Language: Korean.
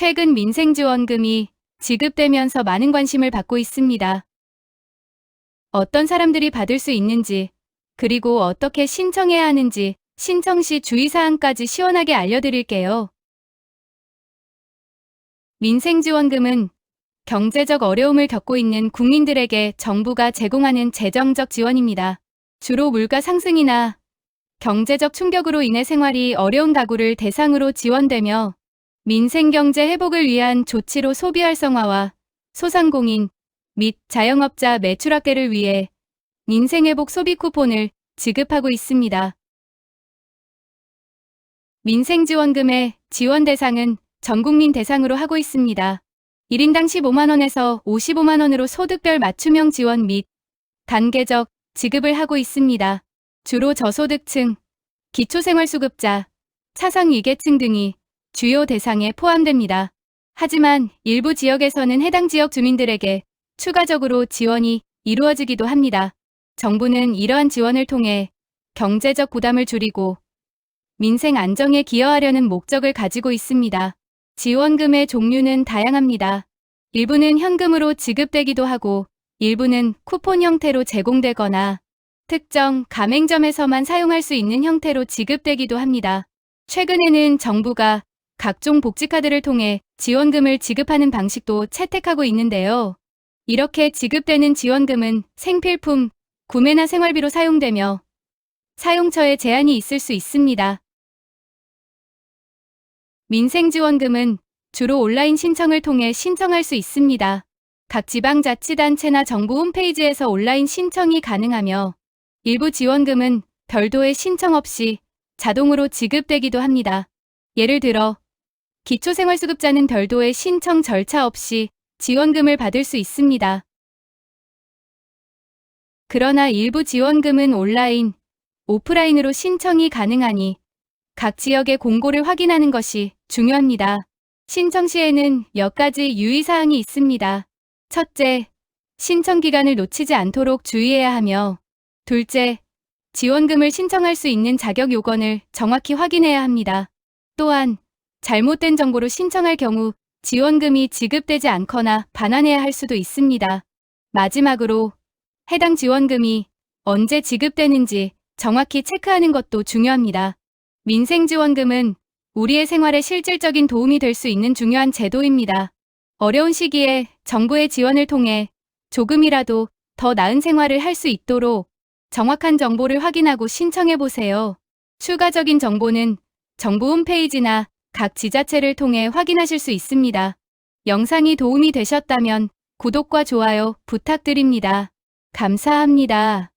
최근 민생지원금이 지급되면서 많은 관심을 받고 있습니다. 어떤 사람들이 받을 수 있는지, 그리고 어떻게 신청해야 하는지 신청 시 주의사항까지 시원하게 알려드릴게요. 민생지원금은 경제적 어려움을 겪고 있는 국민들에게 정부가 제공하는 재정적 지원입니다. 주로 물가 상승이나 경제적 충격으로 인해 생활이 어려운 가구를 대상으로 지원되며 민생경제 회복을 위한 조치로 소비 활성화와 소상공인 및 자영업자 매출 확대를 위해 민생회복 소비 쿠폰을 지급하고 있습니다. 민생지원금의 지원 대상은 전국민 대상으로 하고 있습니다. 1인당 15만원에서 55만원으로 소득별 맞춤형 지원 및 단계적 지급을 하고 있습니다. 주로 저소득층, 기초생활수급자, 차상위계층 등이 주요 대상에 포함됩니다. 하지만 일부 지역에서는 해당 지역 주민들에게 추가적으로 지원이 이루어지기도 합니다. 정부는 이러한 지원을 통해 경제적 부담을 줄이고 민생 안정에 기여하려는 목적을 가지고 있습니다. 지원금의 종류는 다양합니다. 일부는 현금으로 지급되기도 하고 일부는 쿠폰 형태로 제공되거나 특정 가맹점에서만 사용할 수 있는 형태로 지급되기도 합니다. 최근에는 정부가 각종 복지카드를 통해 지원금을 지급하는 방식도 채택하고 있는데요. 이렇게 지급되는 지원금은 생필품, 구매나 생활비로 사용되며 사용처에 제한이 있을 수 있습니다. 민생지원금은 주로 온라인 신청을 통해 신청할 수 있습니다. 각 지방자치단체나 정부 홈페이지에서 온라인 신청이 가능하며 일부 지원금은 별도의 신청 없이 자동으로 지급되기도 합니다. 예를 들어 기초생활수급자는 별도의 신청 절차 없이 지원금을 받을 수 있습니다. 그러나 일부 지원금은 온라인, 오프라인으로 신청이 가능하니 각 지역의 공고를 확인하는 것이 중요합니다. 신청 시에는 몇 가지 유의사항이 있습니다. 첫째, 신청 기간을 놓치지 않도록 주의해야 하며, 둘째, 지원금을 신청할 수 있는 자격 요건을 정확히 확인해야 합니다. 또한, 잘못된 정보로 신청할 경우 지원금이 지급되지 않거나 반환해야 할 수도 있습니다. 마지막으로, 해당 지원금이 언제 지급되는지 정확히 체크하는 것도 중요합니다. 민생지원금은 우리의 생활에 실질적인 도움이 될 수 있는 중요한 제도입니다. 어려운 시기에 정부의 지원을 통해 조금이라도 더 나은 생활을 할 수 있도록 정확한 정보를 확인하고 신청해 보세요. 추가적인 정보는 정부 홈페이지나 각 지자체를 통해 확인하실 수 있습니다. 영상이 도움이 되셨다면 구독과 좋아요 부탁드립니다. 감사합니다.